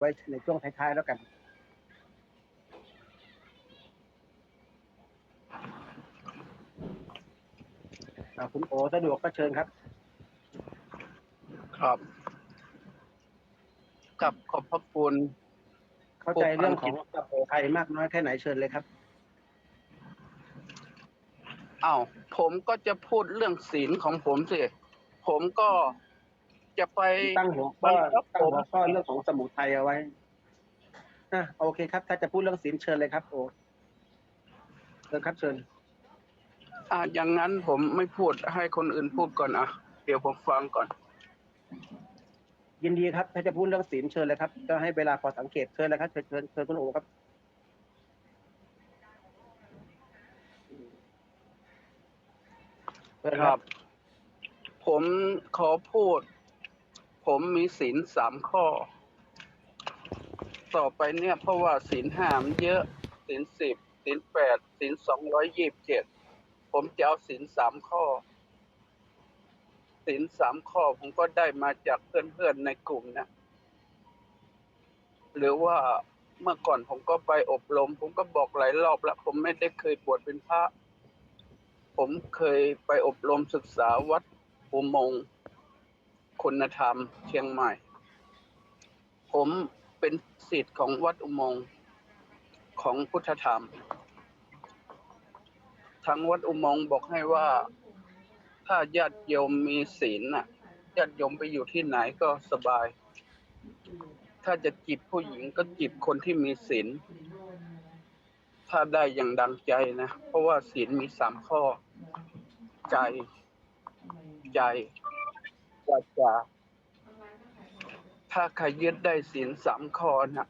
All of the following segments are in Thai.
ไว้ในช่วงท้ายๆแล้วกันอ่าคุณโอสะดวกก็เชิญครับ ครับ กับขอบพระคุณ เข้าใจเรื่องของสัพโไทยมากน้อยแค่ไหนเชิญเลยครับอ้าวผมก็จะพูดเรื่องศีลของผมสิ ผมก็ จะไปตั้งหัวข้อตั้งหัวข้อเรื่องของสมุทัยเอาไว้อะโอเคครับ ถ้าจะพูดเรื่องศีลเชิญเลยครับ โอเชิญครับเชิญ อ่าอย่างนั้นผมไม่พูดให้คนอื่นพูดก่อนอะเดี๋ยวผมฟังก่อน ยินดีครับ ถ้าจะพูดเรื่องศีลเชิญเลยครับก็ให้เวลาพอสังเกตเชิญเลยครับเชิญเชิญเชิญคุณโอครับเชิญครับ ผมขอพูด ผมมีศีลสามข้อ ต่อไปเนี่ยเพราะว่าศีลห้ามเยอะศีลสิบศีลแปดศีลสองร้อยยี่สิบเจ็ดผมจะเอาศีลสามข้อศีลสามข้อผมก็ได้มาจากเพื่อนๆในกลุ่มนะหรือว่าเมื่อก่อนผมก็ไปอบรม ผมก็บอกหลายรอบแล้ว ผมไม่ได้เคยบวชเป็นพระ ผมเคยไปอบรมศึกษาวัดอุโมงค์ คุณธรรมเชียงใหม่ ผมเป็นศิษย์ของวัดอุโมงค์ของพุทธธรรม ทางวัดอุโมงค์บอกให้ว่าถ้าญาติโยมมีศีลน่ะญาติโยมไปอยู่ที่ไหนก็สบาย ถ้าจะจีบผู้หญิงก็จีบคนที่มีศีลถ้าได้อย่างดังใจนะ เพราะว่าศีลมีสามข้อ ใจ ใจ วาจาถ้าใครยึดได้ศีลสามข้อนะ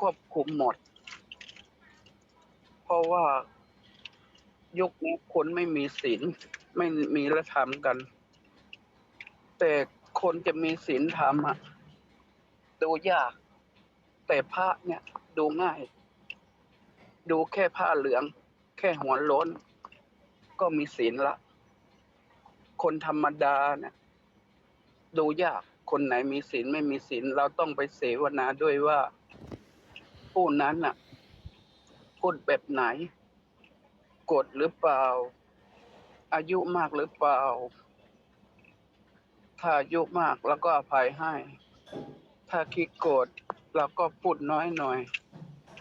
ควบคุมหมด เพราะว่ายุคนี้คนไม่มีศีลไม่มีละธรรมกัน แต่คนจะมีศีลธรรมอะดูยาก แต่พระเนี่ยดูง่าย ดูแค่ผ้าเหลือง แค่หัวล้น ก็มีศีลละ คนธรรมดาเนี่ย ดูยาก คนไหนมีศีลไม่มีศีลเราต้องไปเสวนาด้วยว่า ผู้นั้นน่ะ พูดแบบไหนกดหรือเปล่า อายุมากหรือเปล่า ถ้าอายุมากแล้วก็อภัยให้ ถ้าคิดโกรธเราก็พูดน้อยหน่อย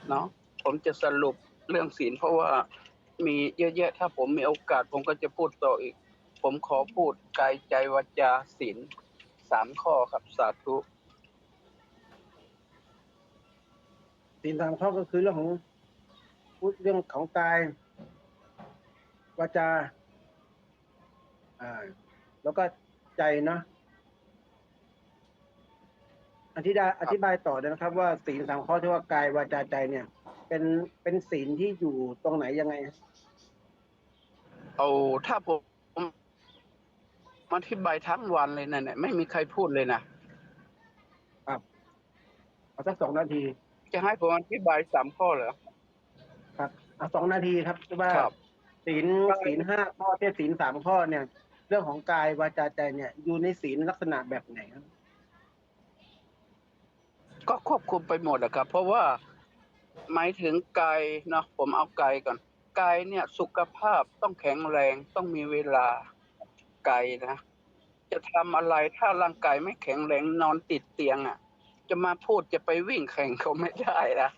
เนาะผมจะสรุปเรื่องศีลเพราะว่ามีเยอะแยะถ้าผมมีโอกาส ผมก็จะพูดต่ออีก ผมขอพูดกายใจวาจาศีล สามข้อครับสาธุศีลสามข้อก็คือเรื่องของพูดเรื่องของกายวาจาอ่า แล้วก็ใจเนาะอธิบายอธิบายต่อเลยนะครับ ว่าศีลสามข้อที่ว่ากายวาจาใจเนี่ย เป็นเป็นศีลที่อยู่ตรงไหนยังไง เอาถ้าผม อธิบายทั้งวันเลยนะเนี่ยไม่มีใครพูดเลยนะเอาสักสองนาที จะให้ผมอธิบายสามข้อเหรอครับเอาสองนาทีครับว่าครับ ศีลศีลห้าข้อเทียศีลสามข้อเนี่ย เรื่องของกายวาจาใจเนี่ย อยู่ในศีลลักษณะแบบไหนครับ ก็ควบคุมไปหมดอะครับ เพราะว่าหมายถึงกายเนาะผมเอากายก่อนกายเนี่ยสุขภาพต้องแข็งแรงต้องมีเวลา กายนะ จะทำอะไรถ้าร่างกายไม่แข็งแรงนอนติดเตียงอะ่ะ จะมาพูดจะไปวิ่งแข่งเขาไม่ได้นะ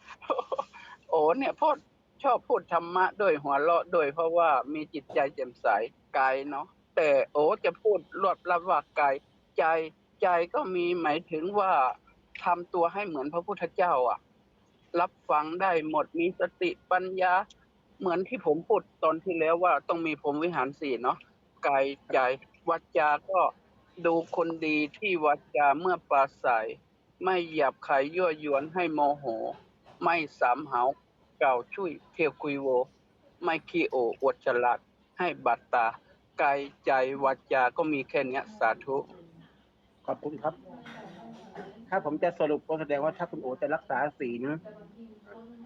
โอ้เนี่ยพูดชอบพูดธรรมะด้วยหัวเราะด้วยเพราะว่ามีจิตใจแจ่มใสกายเนาะแต่โอ้จะพูดรวบลับว่ากายใจใจก็มีหมายถึงว่าทำตัวให้เหมือนพระพุทธเจ้าอะ รับฟังได้หมดมีสติปัญญา เหมือนที่ผมพูดตอนที่แล้วว่าต้องมีผมวิหารสี่เนาะ กายใจวาจาก็ดูคนดีที่วาจาเมื่อปราศัย ไม่หยาบคายยั่วยวนให้โมโห ไม่สามหาเก่าช่วยเที่ยวคุยโว ไม่ขี้โออวดฉลาดให้บัตตากายใจวาจา ก็มีแค่นี้สาธุ ขอบคุณครับ ถ้าผมจะสรุปก็แสดงว่าถ้าคุณโอจะรักษาศีล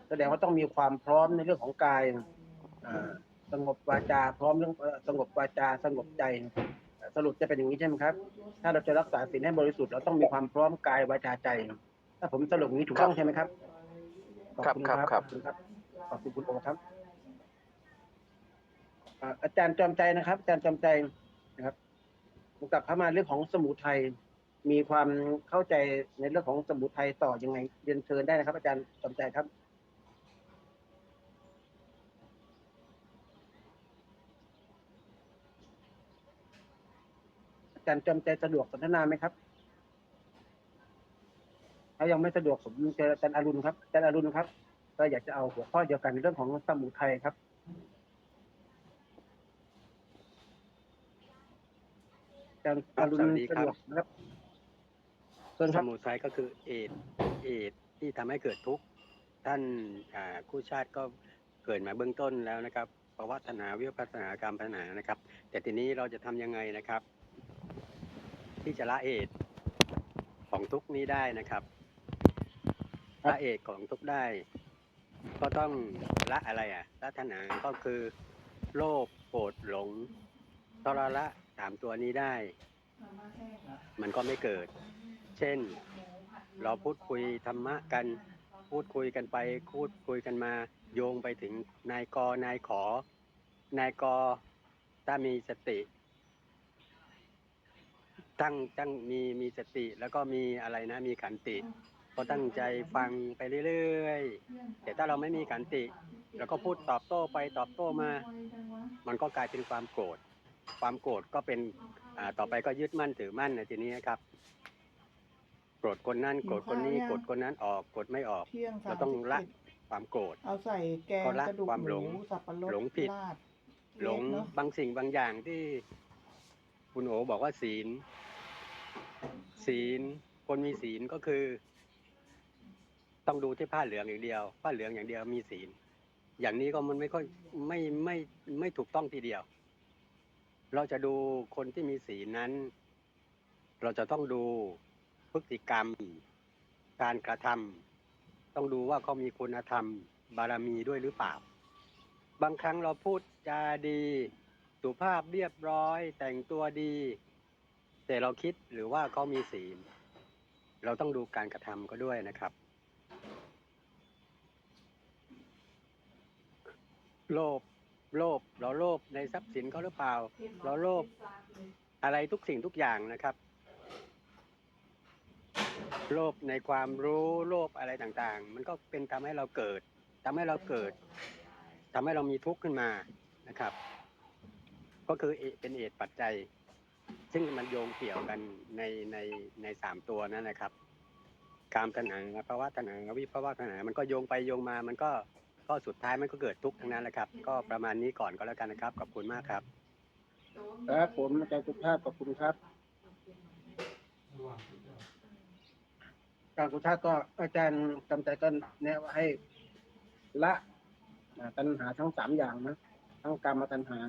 แสดงว่าต้องมีความพร้อมในเรื่องของกายอ่า สงบวาจา พร้อมเรื่องเอ่อสงบวาจาสงบใจ สรุปจะเป็นอย่างนี้ใช่ไหมครับ ถ้าเราจะรักษาศีลให้บริสุทธิ์เราต้องมีความพร้อมกายวาจาใจ ถ้าผมสรุปอย่างนี้ถูกต้องใช่ไหมครับขอบคุณครับครับขอบคุณครับขอบคุณคุณโอครับอ่าอาจารย์จอมใจนะครับ อาจารย์จอมใจนะครับผมกลับเข้ามาเรื่องของสมุทัยมีความเข้าใจในเรื่องของสมุทัยต่อยังไงเรียนเชิญได้นะครับ อาจารย์จอมใจครับ จารย์จอมใจสะดวกสนทนาไหมครับถ้ายังไม่สะดวกผมเจออาจารย์อรุณครับอาจารย์อรุณครับก็อยากจะเอาหัวข้อเดียวกันเรื่องของสมุทัยครับอาจารย์อรุณสวัสดีครับสะดวกนะครับเชิญคสรับมุทัยก็คือเอดเอดที่ทำให้เกิดทุกข์ท่านอ่าคู่ชาติก็เกิดมาเบื้องต้นแล้วนะครับภาวะตัณหาวิปัสสนากรรมปัญหานะครับ แต่ทีนี้เราจะทำยังไงนะครับ ที่จะละเอดของทุกข์นี้ได้นะครับครับละเอดของทุกข์ได้ ก็ต้องละอะไรอะละตัณหาก็คือ โลภโกรธหลงตเราละสามตัวนี้ได้ มันก็ไม่เกิด เช่น เราพูดคุยธรรมะกัน พูดคุยกันไปพูดคุยกันมา โยงไปถึงนายกนายขอนายกถ้ามีสติ ตั้งตั้งมีมีสติแล้วก็มีอะไรนะ มีขันติก็ตั้งใจฟังไปเรื่อยๆแต่ถ้าเราไม่มีขันติ แล้วก็พูดตอบโต้ไปตอบโต้มา มันก็กลายเป็นความโกรธ ความโกรธก็เป็นอ่าต่อไปก็ยึดมั่นถือมั่นในทีนี้ครับโกรธคนนั้นโกรธคนนี้หิวข้าวยังโกรธคนนั้นออกโกรธไม่ออกเที่ยงสาเรามต้องสิบละเอ็ดความโกรธเอาใส่แกงก็ละกระดูกความหหลมูงสับปะรดหลงผิดราดหลงเนอะบางสิ่งบางอย่างที่คุณโอ บอกว่าศีล ศีล คนมีศีลก็คือ ต้องดูที่ผ้าเหลืองอย่างเดียว ผ้าเหลืองอย่างเดียวมีศีล อย่างนี้ก็มันไม่ค่อยไม่ไม่ไม่ถูกต้องทีเดียว เราจะดูคนที่มีศีลนั้น เราจะต้องดูพฤติกรรม การกระทำต้องดูว่าเขามีคุณธรรม บารมีด้วยหรือเปล่า บางครั้งเราพูดจาดี สุภาพเรียบร้อย แต่งตัวดี แต่เราคิดหรือว่าเขามีศีล เราต้องดูการกระทำก็ด้วยนะครับ โลภโลภเราโลภในทรัพย์สินเขาหรือเปล่า เราโลภอะไรทุกสิ่งทุกอย่างนะครับ โลภในความรู้โลภอะไรต่างๆ มันก็เป็นทำให้เราเกิดทำให้เราเกิดทำให้เรามีทุกข์ขึ้นมานะครับ ก็คือเอเป็นเหตุปัจจัย ซึ่งมันโยงเกี่ยวกันในในในสามตัวนั่นนะครับการตัณหาภาวะตัณหาวิภาวะตัณหา มันก็โยงไปโยงมามันก็ก็สุดท้ายมันก็เกิดทุกข์ทั้งนั้นแหละครับ ก็ประมาณนี้ก่อนก็แล้วกันนะครับขอบคุณมากครับครับผมอาจารย์สุภาพขอบคุณครับการกุชาติก็อาจารย์จำใจก็แนะว่าให้ละตัณหาทั้งสามอย่างนะ ทั้งกรรมตัณหา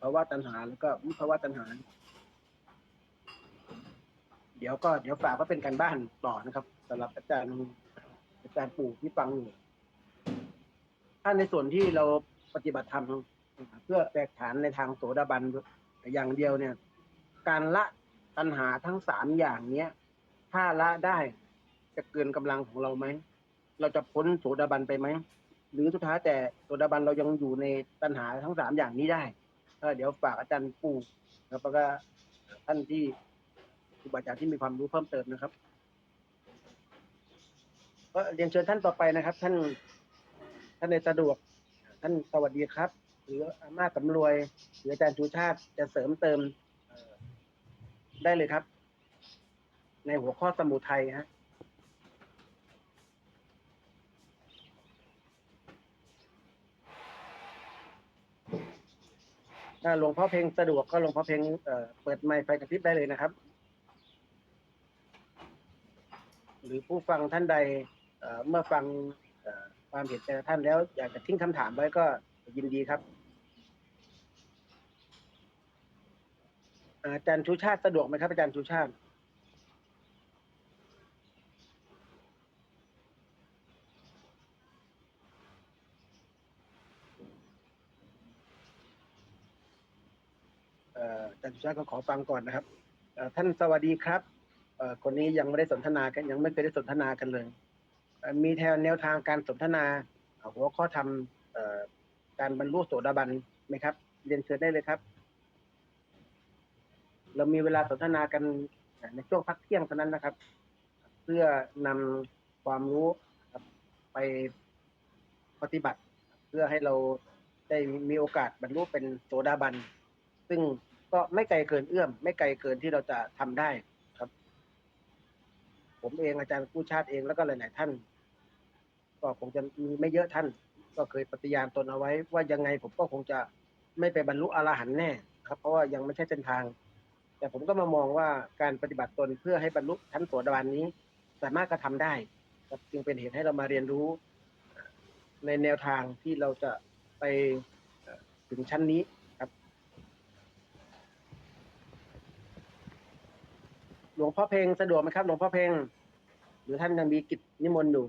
ภาวะตัณหาแล้วก็วิภาวะตัณหา เดี๋ยวก็เดี๋ยวฝากก็เป็นการบ้านต่อนะครับสำหรับอาจารย์อาจารย์ปู่ที่ฟังอยู่ถ้าในส่วนที่เราปฏิบัติธรรมเพื่อแตกฐานในทางโสดาบันอย่างเดียวเนี่ย การละตัณหาทั้งสามอย่างเนี้ย ถ้าละได้จะเกินกำลังของเราไหม เราจะพ้นโสดาบันไปไหม หรือสุดท้ายแต่โสดาบันเรายังอยู่ในตัณหาทั้งสามอย่างนี้ได้ ก็เดี๋ยวฝากอาจารย์ปู่แล้วก็ท่านที่ครูบาอาจารย์ที่มีความรู้เพิ่มเติมนะครับก็เรียนเชิญท่านต่อไปนะครับ ท่าน ท่านในสะดวก ท่านสวัสดีครับ หรืออาม่าสำรวยหรืออาจารย์ชูชาติจะเสริมเติมได้เลยครับ ในหัวข้อสมุทัยฮะ ถ้าหลวงพ่อเพลงสะดวกก็หลวงพ่อเพลงเอ่อเปิดไมค์ไฟกระพริบได้เลยนะครับ หรือผู้ฟังท่านใดเอ่อเมื่อฟังเอ่อความเห็นแต่ละท่านแล้ว อยากจะทิ้งคำถามไว้ก็ยินดีครับ อาจารย์ชูชาติสะดวกไหมครับอาจารย์ชูชาติ เอ่ออาจารย์ ชาก็ขอฟังก่อนนะครับท่านสวัสดีครับคนนี้ยังไม่ได้สนทนากันยังไม่เคยได้สนทนากันเลยมีแนวแนวทางการสนทนาหัวข้อทำอการบรรลุโสดาบันไหมครับ เรียนเชิญได้เลยครับ เรามีเวลาสนทนากันในช่วงพักเที่ยงเท่านั้นนะครับ เพื่อนำความรู้ไปปฏิบัติ เพื่อให้เราได้มีโอกาสบรรลุเป็นโสดาบัน ซึ่ง ก็ไม่ไกลเกินเอื้อม ไม่ไกลเกินที่เราจะทำได้ครับ ผมเองอาจารย์กู้ชาติเองแล้วก็หลาย ๆ ท่าน ก็คงจะมีไม่เยอะท่าน ก็เคยปฏิญาณตนเอาไว้ ว่ายังไงผมก็คงจะไม่ไปบรรลุอรหันต์แน่ ครับ เพราะว่ายังไม่ใช่เส้นทาง แต่ผมก็มามองว่าการปฏิบัติตนเพื่อให้บรรลุชั้นโสดาบันนี้ สามารถกระทำได้ครับจึงเป็นเหตุให้เรามาเรียนรู้ในแนวทางที่เราจะไปถึงชั้นนี้ครับ หลวงพ่อเพลงสะดวกไหมครับ หลวงพ่อเพลงหรือท่านยังมีกิจนิมนต์อยู่